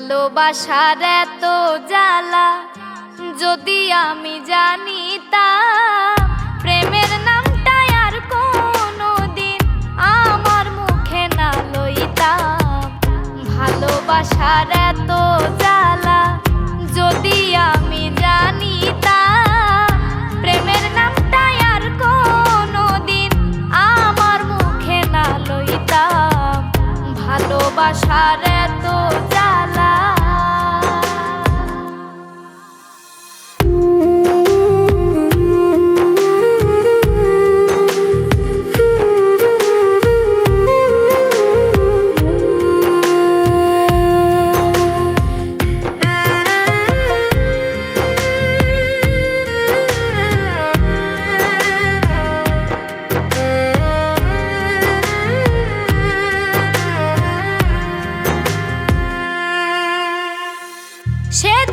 ভালোবাসার এত জ্বালা, যদি আমি জানিতাম প্রেমের নামটা আর কোনো আমার মুখে না লইতাম। ভালোবাসার এত জ্বালা, যদি আমি জানিতাম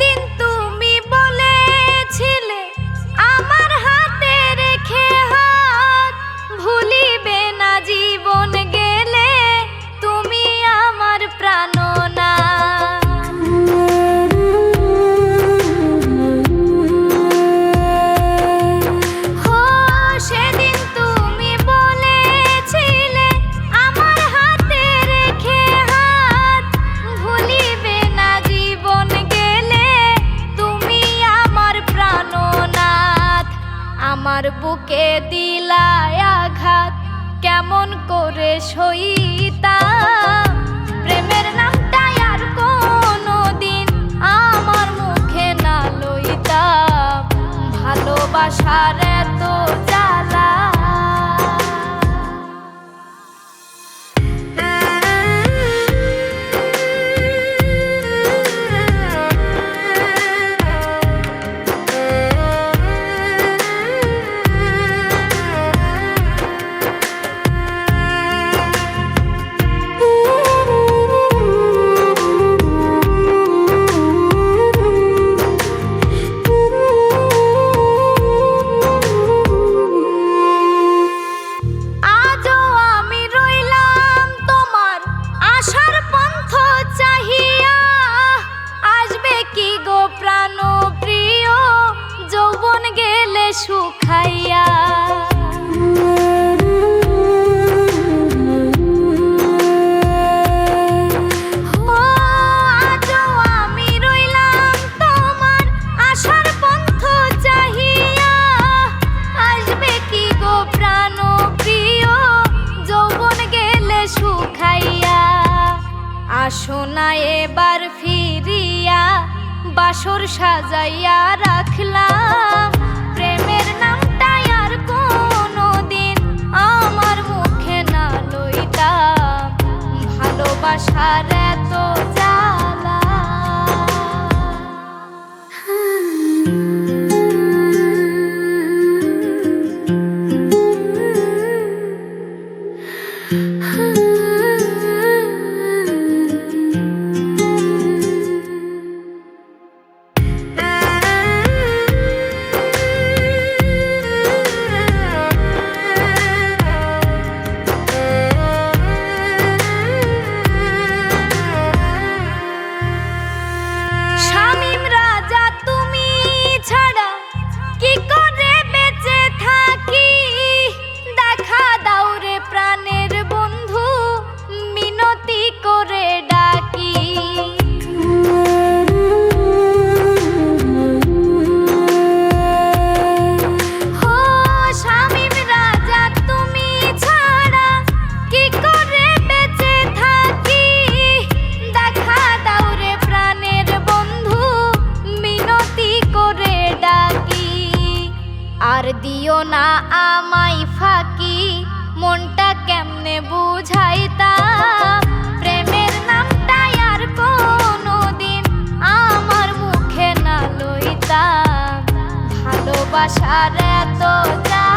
কিন্তু আমার বুকে দিলায় আঘাত কেমন করে সইতা? সোনা এবার ফিরিয়া বাসর সাজাইয়া রাখলাম। প্রেমের নামটাই আর কোনোদিন আমার মুখে না লইতাম। ভালোবাসার এত যা ভালোবাসার এত যা